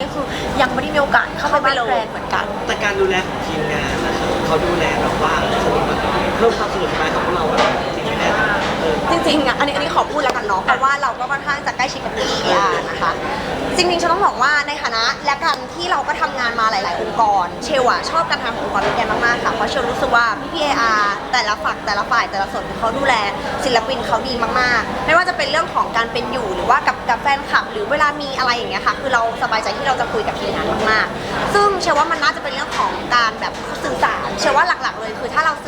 นี่คือยังไม่ได้มีโอกาสเข้าไปเข้าไปบ้านเลยแฟนเหมือนกัน แต่การดูแลของทีมงานนะครับเขาดูแลแบบว่าสนุกแบบเพิ่มความสนุกสนานของพวกเราอะ จริงๆอะอันนี้อันนี้ขอพูดแล้วกันเนาะเพราะว่าเราก็ค่อนข้างจะใกล้ชิดกับพี่อานะคะ จริงๆฉันต้องบอกว่าในฐานะและกันที่เราก็ทำงานมาหลาย ๆ องค์กร เชลอะชอบการทำงานขององค์กรนี้แกนมากๆค่ะเพราะเชลรู้สึกว่าพี่พีอาแต่ละฝักแต่ละฝ่ายแต่ละส่วนเขาดูแลศิลปินเขาดีมากๆ ไม่ว่าจะเป็นเรื่องของการเป็นอยู่หรือว่ากับกับแฟนคลับ หรือเวลามีอะไรอย่างเงี้ยค่ะคือเราสบายใจที่เราจะคุยกับทีมงานมากๆ ซึ่งเชื่อว่ามันน่าจะเป็นเรื่องของการแบบสื่อสารเชื่อว่าหลัก ๆ เลยคือถ้าเราส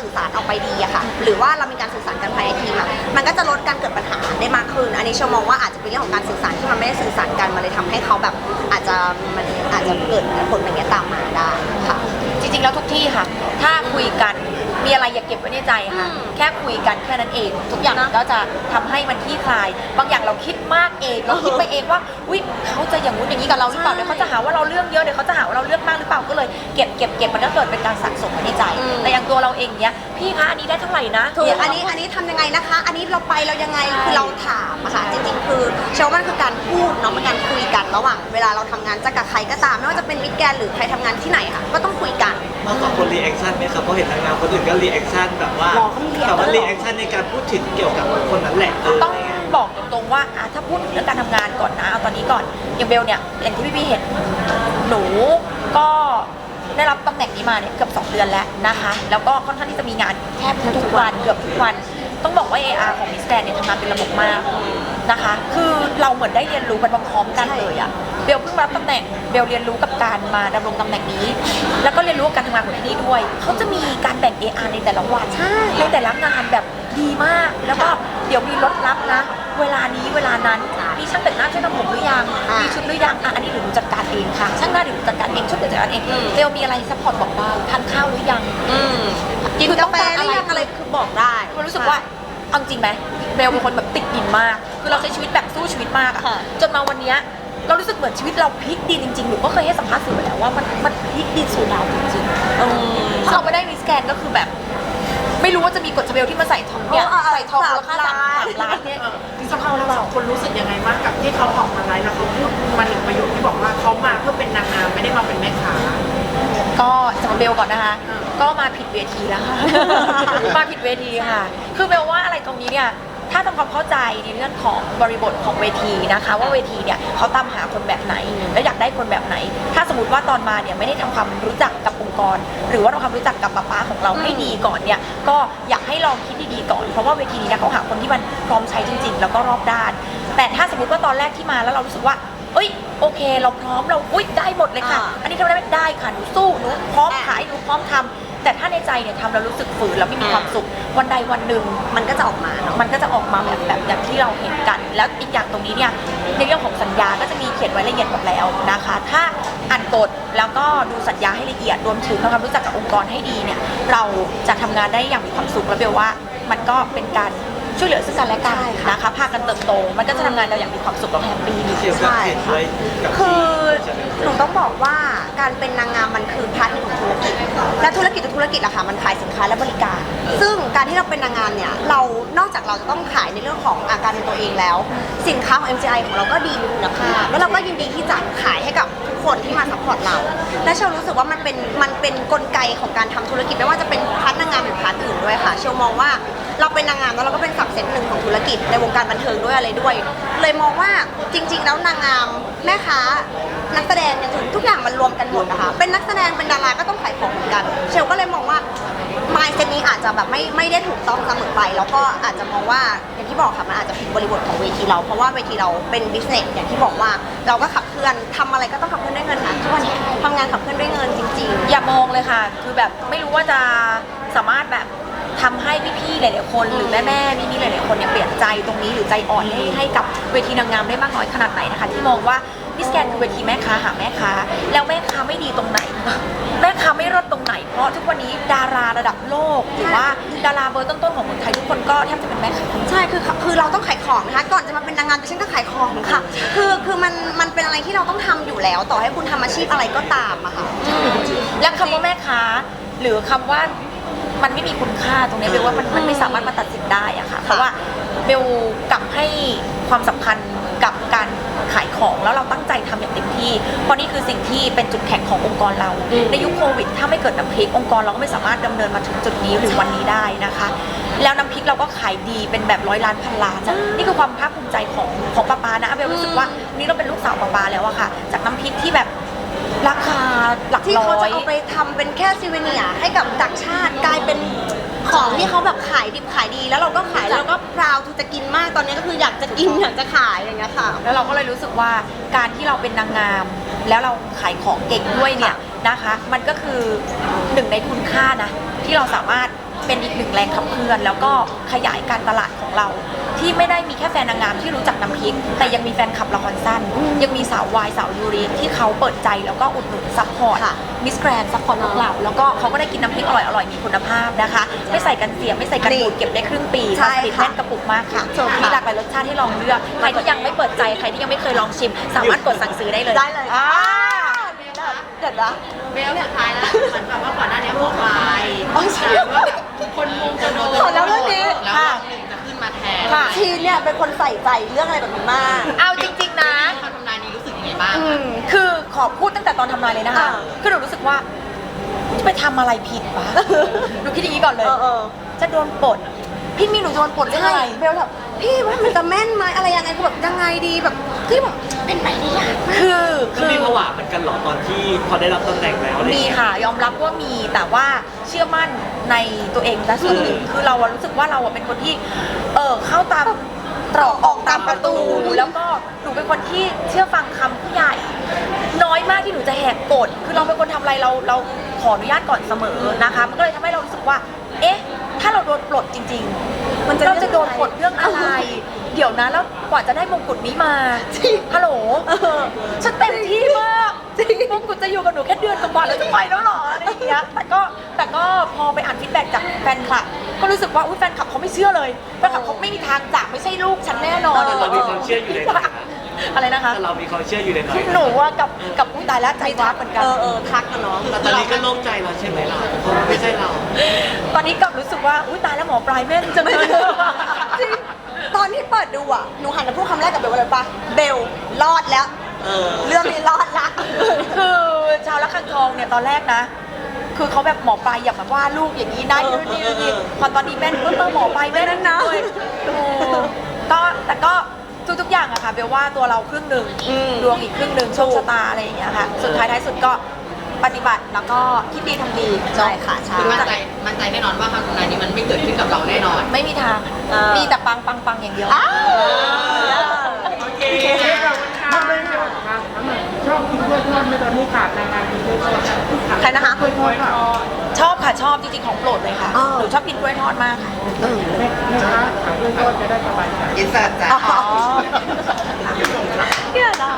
ื่อสารออก ไปดีอะค่ะ หรือว่าเรามีการสื่อสารกันภายในทีมอะมันก็จะลดการเกิดปัญหาได้มากขึ้น อันนี้ชมองว่าอาจจะเป็นเรื่องของการสื่อสารที่มันไม่ได้สื่อสารกันมันเลยทำให้เขาแบบอาจจะมันอาจจะเกิดผลอย่างเงี้ยตามมาได้ค่ะ จริงๆแล้วทุกที่ค่ะ ถ้าคุยกัน มีอะไรอย่าเก็บไว้ในใจค่ะอืมแค่คุยกันแค่นั้นเอง ทุกอย่างมันก็จะทำให้มันคลี่คลาย บางอย่างเราคิดมากเอง เราคิดไปเองว่าอุ้ยเขาจะอย่างงู้นอย่างนี้กับเราหรือเปล่าใช่เดี๋ยวเขาจะหาว่าเราเรื่องเยอะ เดี๋ยวเขาจะหาว่าเราเรื่องมากหรือเปล่า ก็เลยเก็บเก็บเก็บมันก็เกิดเป็นการสะสมไว้ในใจ อืม แต่อย่างตัวเราเองเนี้ย พี่คะอันนี้ได้เท่าไหร่นะถูกเดี๋ยวอัเรานนี้อันนี้ทำยังไงนะคะ อันนี้เราไปเรายังไงใช่คือเราถามอะค่ะจริงๆ คือเชื่อว่ามันคือการพูดเนาะเป็นการคุยกันระหว่างเวลาเราทำงานจะกับใครก็ตามไม่ว่าจะเป็นมิตรแกนหรือใครทำงานที่ไหนค่ะก็ต้องคุยกัน มากกว่าคนรีแอคชั่นไหมครับเพราะเห็นนางงามคนอื่นก็รีแอคชั่นแบบว่าหรอเขามี react แต่ว่าด้วยเหรอรีแอคชั่นในการพูดถึงเกี่ยวกับคนนั้นแหละเออต้องอะไรเงี้ยบอกตรงๆว่าอะถ้าพูดถึงเรื่องการทำงานก่อนนะเอาตอนนี้ก่อนอย่างเบลเนี่ยอย่างที่พี่พี่เห็นหนูก็ได้รับตำแหน่งนี้มาเนี่ยเกือบ2 เดือนแล้วนะคะ แล้วก็ค่อนข้างที่จะมีงานแทบทุกวันเกือบทุกวัน ต้องบอกว่า AR ของมิสแกนเนี่ยทำงานเป็นระบบมาก นะคะ คือเราเหมือนได้เรียนรู้กันพร้อมๆกันเลยอะเบลเพิ่งรับตำแหน่งเบลเรียนรู้กับการมาดำรงตำแหน่งนี้ แล้วก็เรียนรู้กับการทำงานของที่นี่ด้วย เขาจะมีการแบ่ง AR ในแต่ละวันใช่ในแต่ละงานแบบดีมาก แล้วก็เดี๋ยวมีรถรับนะ เวลานี้เวลานั้น มีช่างแต่งหน้าช่างทำผมหรือยังอ่ามีมีชุดหรือยังอะอันนี้เดี๋ยวหนูจัดการเองค่ะ ช่างหน้าเดี๋ยวหนูจัดการเองชุดเดี๋ยวจัดการเองอืมเบลมีอะไรซัพพอร์ตบอกได้ทานข้าวหรือยังกินคือกาต้องแฟการหรือยังอะไรคือบอกได้ มันรู้สึกว่า เอาจริงไหมเบลเป็นคนแบบติดดินมาก คือเราใช้ชีวิตแบบสู้ชีวิตมากอะค่ะ จนมาวันเนี้ยเรารู้สึกเหมือนชีวิตเราพลิกดินจริงๆหนูก็เคยให้สัมภาษณ์สื่อไปแล้วว่ามันมันพลิกดินสู่ดาวจริงๆถ้าเราไม่ได้มิสแกนก็คือแบบ ไม่รู้ว่าจะมีกฎเบลที่มาใส่ทองเนี่ยเออเออใส่ทองมูลค่าสาสามมล้านล้านเนี่ยสำหรับเราสองคนรู้สึกยังไงบ้างกับที่เขาออกมาไลฟ์แล้วเขาพูดมาหนึ่งประโยคที่บอกว่าเขามาเพื่อเป็นนางงามไม่ได้มาเป็นแม่ค้า ก็สำหรับเบลก่อนนะคะอ่า ก็มาผิดเวทีแล้วค่ะ มาผิดเวทีค่ะ คือเบลว่าอะไรตรงนี้เนี่ย ถ้าทำความเข้าใจในเรื่องของบริบทของเวทีนะคะ ว่าเวทีเนี่ยเขาตามหาคนแบบไหน และอยากได้คนแบบไหน ถ้าสมมติว่าตอนมาเนี่ยไม่ได้ทำความรู้จักกับองค์กร หรือว่าทำความรู้จักกับป้าป้าของเราให้ดีก่อนเนี่ย ก็อยากให้ลองคิดดีๆก่อน เพราะว่าเวทีนี้เนี่ยเขาหาคนที่มันพร้อมใช้จริง ๆ แล้วก็รอบด้าน แต่ถ้าสมมติว่าตอนแรกที่มาแล้วเรารู้สึกว่าเอ้ยโอเค เราพร้อมเราอุ้ยได้หมดเลยค่ะ อ่าอันนี้ทำได้ไหมได้ค่ะหนูสู้หนูพร้อมขายหนูพร้อมทำ แต่ถ้าในใจเนี่ยทำแล้วรู้สึกฝืนแล้วไม่มีความสุข วันใดวันหนึ่งมันก็จะออกมาเนาะมันก็จะออกมาแบบแบบอย่างที่เราเห็นกัน แล้วอีกอย่างตรงนี้เนี่ยในเรื่องของสัญญาก็จะมีเขียนไว้ละเอียดหมดแล้วนะคะ ถ้าอ่านกฎแล้วก็ดูสัญญาให้ละเอียดรวมถึงทำความรู้จักกับองค์กรให้ดีเนี่ยเราจะทำงานได้อย่างมีความสุขและเบลว่า มันก็เป็นการช่วยเหลือซึ่งกันและกันใช่ค่ะนะคะพากันเติบโต มันก็จะทำงานเราอย่างมีความสุขและแฮปปี้เกี่ยวกับเห็นด้วยกับคือใช่ไหนูต้องบอกว่าการเป็นนางงามมันคือพาร์ทหนึ่งของธุรกิจและธุรกิจทุกธุรกิจอะค่ะมันขายสินค้าและบริการ ซึ่งการที่เราเป็นนางงามเนี่ยเรานอกจากเราจะต้องขายในเรื่องของอาการเป็นตัวเองแล้ว สินค้าของ MGI ของเราก็ดีมีคุณภาพแล้วเราก็ยินดีที่จะขายให้กับทุกคนที่มาซัพพอร์ตเรา และเชลรู้สึกว่ามันเป็นมันเป็นกลไกของการทำธุรกิจไม่ว่าจะเป็นพาร์ทนางงามหรือพาร์ทอื่นด้วยค่ะ เชลมองว่าเราเป็นนางงามแล้วเราก็เป็นสับเซตหนึ่งของธุรกิจในวงการบันเทิงด้วยอะไรด้วย เลยมองว่าจริง ๆ แล้วนางงามแม่ค้า นักแสดงอย่างอื่นทุกอย่างมันรวมกันหมดนะคะ เป็นนักแสดงเป็นดาราก็ต้องขายของเหมือนกัน เชลก็เลยมองว่า mindset นี้อาจจะแบบไม่ไม่ได้ถูกต้องเสมอไป แล้วก็อาจจะมองว่าอย่างที่บอกค่ะมันอาจจะผิดบริบทของเวทีเรา เพราะว่าเวทีเราเป็น business อย่างที่บอกว่าเราก็ขับเคลื่อนทำอะไรก็ต้องขับเคลื่อนด้วยเงินค่ะทุกวันนี้ทำงานขับเคลื่อนด้วยเงินจริง ๆ อย่ามองเลยค่ะ คือแบบไม่รู้ว่าจะสามารถแบบทำให้พี่ๆหลายๆคน หรือแม่ๆพี่ๆหลายๆคนเนี่ยเปลี่ยนใจตรงนี้หรือใจอ่อนให้ให้กับเวทีนางงามได้มากน้อยขนาดไหนนะคะ ที่มองว่า มิสแกนคือเวทีแม่ค้าหาแม่ค้า แล้วแม่ค้าไม่ดีตรงไหน แม่ค้าไม่รอดตรงไหน เพราะทุกวันนี้ดาราระดับโลก หรือว่าดาราเบอร์ต้นๆของเมืองไทยทุกคนก็แทบจะเป็นแม่ค้าๆใช่คือคือเราต้องขายของนะคะ ก่อนจะมาเป็นนางงามดิฉันก็ขายของค่ะ คือคือมันมันเป็นอะไรที่เราต้องทำอยู่แล้ว ต่อให้คุณทำอาชีพอะไรก็ตามอะค่ะ และคำว่าแม่ค้า หรือคำว่ามันไม่มีคุณค่าตรงนี้เบลว่ามันมันไม่สามารถมาตัดสินได้อะค่ะ เพราะว่าเบลกลับให้ความสำคัญกับการ ขายของแล้วเราตั้งใจทำอย่างเต็มที่ เพราะนี่คือสิ่งที่เป็นจุดแข็งขององค์กรเรา ในยุคโควิด ถ้าไม่เกิดน้ำพริกองค์กรเราก็ไม่สามารถดำเนินมาถึงจุดนี้หรือวันนี้ได้นะคะ แล้วน้ำพริกเราก็ขายดีเป็นแบบร้อยล้านพันล้านอะนี่คือความภาคภูมิใจของของป้าปานะอาเบลรู้สึกว่านี่เราเป็นลูกสาวป้าปาแล้วอะค่ะ จากน้ำพริกที่แบบราคาหลักที่ร้เขาอจะยเอาไปทำเป็นแค่ซิเวเนียร์ให้กับต่างชาติกลายเป็น ของที่เขาแบบขายดิบขายดี แล้วเราก็ขายแล้วเราก็พราวทูจะกินมากตอนนี้ก็คืออยากจะกินอยากจะขายอย่างเงี้ยค่ะ แล้วเราก็เลยรู้สึกว่าการที่เราเป็นนางงาม แล้วเราขายของเก่งด้วยเนี่ยนะคะ มันก็คือหนึ่งในคุณค่านะที่เราสามารถ เป็นอีกหนึ่งแรงขับเคลื่อน แล้วก็ขยายการตลาดของเรา ที่ไม่ได้มีแค่แฟนนางงามที่รู้จักน้ำพริก แต่ยังมีแฟนคลับละครสั้น ยังมีสาววายสาวยูริที่เขาเปิดใจแล้วก็อุดหนุนซัพพอร์ตค่ะมิสแกรนซัพพอร์ตพวกเราแล้วก็เขาก็ได้กินน้ำพริกอร่อยๆมีคุณภาพนะคะ ไม่ใส่กันเสียไม่ใส่กันบูดเก็บได้ครึ่งปีใช่พลาสติกค่ะแน่นกระปุกมากค่ะถูกค่ะมีหลากหลายรสชาติให้ลองเลือกใครที่ยังไม่เปิดใจใครที่ยังไม่เคยลองชิม สามารถกดสั่งซื้อได้เลยได้เลยอ่าเด็ดนะเบลสุดท้าย เนี่ยเป็นคนใส่ใจเรื่องอะไรแบบนี้มาก เอาจริง ๆนะ คำทำนายนี้รู้สึกยังไงบ้าง อืมคือขอพูดตั้งแต่ตอนทำนายเลยนะคะ อ่า คือหนูรู้สึกว่าจะไปทำอะไรผิดปะหนูคิดอย่างนี้ก่อนเลย เออเออจะโดนปลดพี่มีหนูจะโดนปลดเรื่องใช่อะไร เบลแบบพี่ว่ามันจะแม่นไหมอะไรยังไงคือแบบยังไงดีแบบที่แบบเป็นไปได้ยากมาก คือก็คือ มีผวาเหมือนกันเหรอตอนที่พอได้รับตำแหน่งแล้วอะไรอย่างมีเงี้ย ค่ะยอมรับว่ามีแต่ว่าเชื่อมั่นในตัวเองและส่วนหนึ่งคือเราอะรู้สึกว่าเราอะเป็นคนที่ เออเข้าตาม ตรอกออกตามประตู แล้วก็หนูเป็นคนที่เชื่อฟังคำผู้ใหญ่ น้อยมากที่หนูจะแหกกฎคือเราเป็นคนทำอะไรเราเราขออนุญาตก่อนเสมอนะคะ มันก็เลยทำให้เรารู้สึกว่า เอ๊ะ ถ้าเราโดนปลดจริง ๆ มันจะเราจะโดนปลดเรื่องอะไร เดี๋ยวนะแล้วกว่าจะได้มงกุฎนี้มาฮัลโหลเออฉันเต็มที่มากมงกุฎจะอยู่กับหนูแค่เดือนกว่าๆแล้วจะไปแล้วเหรออะไรอย่างเงี้ยแต่ก็แต่ก็พอไปอ่านฟีดแบ็กจากแฟนคลับ ก็รู้สึกว่าอุ้ยแฟนคลับเขาไม่เชื่อเลยแฟนคลับเขาไม่มีทางจากไม่ใช่ลูกฉันแน่นอนแต่เรามีความเชื่ออยู่ในนั้นนะ อะไรนะคะ แต่เรามีความเชื่ออยู่ในหน่อยหนูว่ากับกับอุ้ยตายแล้วใจวักเหมือนกัน เออเออทักกันเนาะแต่ตอนนี้ก็โล่งใจแล้วใช่ไหมล่ะเพราะว่าไม่ใช่เรา ตอนนี้กลับรู้สึกว่าอุ้ยตายแล้วหมอปลายแม่นจังเลย จริงตอนที่เปิดดูอะหนูหันมาพูดคำแรกกับเบลว่าอะไรปะเบลรอดแล้ว เออ เรื่องนี้รอดละ คือชาวละคังทองเนี่ยตอนแรกนะ คือเขาแบบหมอปลายอย่ามาว่าลูกอย่างนี้ได้นู่นนี่นู่นนี่พอตอนนี้แม่นเพิ่มหมอปลายแม่นนะเลยโอ้ก็แต่ก็ทุกๆอย่างอะค่ะเบลว่าตัวเราครึ่งหนึ่งอืมดวงอีกครึ่งหนึ่งโชคชะตาอะไรอย่างเงี้ยค่ะ สุดท้ายท้ายสุดก็ปฏิบัติแล้วก็คิดดีทำดีใช่ค่ะใช่คือมั่นใจมั่นใจแน่นอนว่าคำทำนายนี้มันไม่เกิดขึ้นกับเราแน่นอน ไม่มีทางเออมีแต่ปังปังปังอย่างเดียวอ้าวโอเค ทอดไม่ต้องมีใครนะคะกล้วยทอดค่ะชอบค่ะชอบจริงๆของโปรดเลยค่ะอ้าว หนูชอบกินกล้วยทอดมากค่ะเอออินเสิระจ้ะอ๋อ เดี๋ยวเรา